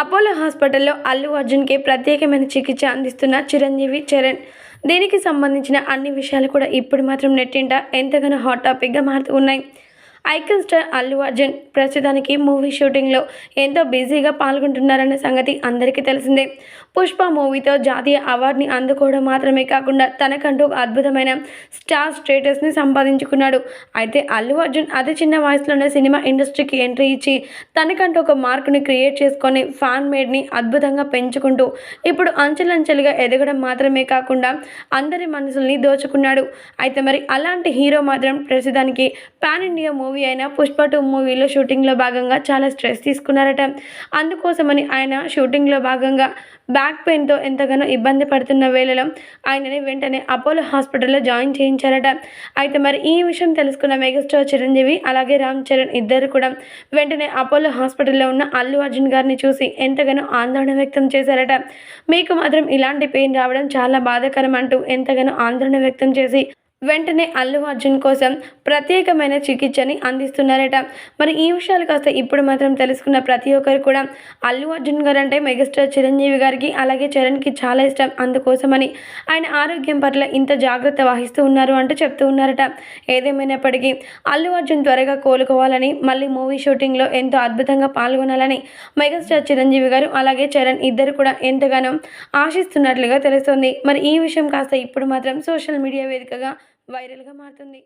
Apollo హాస్పిటల్లో అల్లు అర్జున్కి ప్రత్యేకమైన చికిత్స అందిస్తున్న చిరంజీవి చరణ్. దీనికి సంబంధించిన అన్ని విషయాలు కూడా ఇప్పుడు మాత్రం నెట్టింట. ఎంతగానో హాట్ టాపిక్గా మారుతూ ఉన్నాయి. ఐకన్ స్టార్ అల్లు అర్జున్ ప్రస్తుతానికి మూవీ షూటింగ్లో ఎంతో బిజీగా పాల్గొంటున్నారన్న సంగతి అందరికీ తెలిసిందే. పుష్ప మూవీతో జాతీయ అవార్డుని అందుకోవడం మాత్రమే కాకుండా తనకంటూ ఒక అద్భుతమైన స్టార్ స్టేటస్ని సంపాదించుకున్నాడు. అయితే అల్లు అర్జున్ అతి చిన్న వయసులోనే సినిమా ఇండస్ట్రీకి ఎంట్రీ ఇచ్చి తనకంటూ ఒక మార్కుని క్రియేట్ చేసుకొని ఫ్యాన్ మేడ్ని అద్భుతంగా పెంచుకుంటూ ఇప్పుడు అంచెలంచెలుగా ఎదగడం మాత్రమే కాకుండా అందరి మనసుల్ని దోచుకున్నాడు. అయితే మరి అలాంటి హీరో మాత్రం ప్రస్తుతానికి పాన్ ఇండియా మూవీ అయిన పుష్ప టూ మూవీలో షూటింగ్లో భాగంగా చాలా స్ట్రెస్ తీసుకున్నారట. అందుకోసమని ఆయన షూటింగ్లో భాగంగా బ్యాక్ పెయిన్తో ఎంతగానో ఇబ్బంది పడుతున్న వేళలో ఆయనని వెంటనే అపోలో హాస్పిటల్లో జాయిన్ చేయించారట. అయితే మరి ఈ విషయం తెలుసుకున్న మెగాస్టార్ చిరంజీవి అలాగే రామ్ చరణ్ ఇద్దరు కూడా వెంటనే అపోలో హాస్పిటల్లో ఉన్న అల్లు అర్జున్ గారిని చూసి ఎంతగానో ఆందోళన వ్యక్తం చేశారట. మీకు మాత్రం ఇలాంటి పెయిన్ రావడం చాలా బాధాకరం అంటూ ఎంతగానో ఆందోళన వ్యక్తం చేసి వెంటనే అల్లు అర్జున్ కోసం ప్రత్యేకమైన చికిత్సని అందిస్తున్నారట. మరి ఈ విషయాలు కాస్త ఇప్పుడు మాత్రం తెలుసుకున్న ప్రతి ఒక్కరు కూడా అల్లు అర్జున్ గారు అంటే మెగాస్టార్ చిరంజీవి గారికి అలాగే చరణ్కి చాలా ఇష్టం. అందుకోసమని ఆయన ఆరోగ్యం పట్ల ఇంత జాగ్రత్త వహిస్తూ ఉన్నారు అంటూ చెప్తూ ఉన్నారట. ఏదేమైనప్పటికీ అల్లు అర్జున్ త్వరగా కోలుకోవాలని మళ్ళీ మూవీ షూటింగ్లో ఎంతో అద్భుతంగా పాల్గొనాలని మెగాస్టార్ చిరంజీవి గారు అలాగే చరణ్ ఇద్దరు కూడా ఎంతగానో ఆశిస్తున్నట్లుగా తెలుస్తోంది. మరి ఈ విషయం కాస్త ఇప్పుడు మాత్రం సోషల్ మీడియా వేదికగా వైరల్గా మారుతుంది.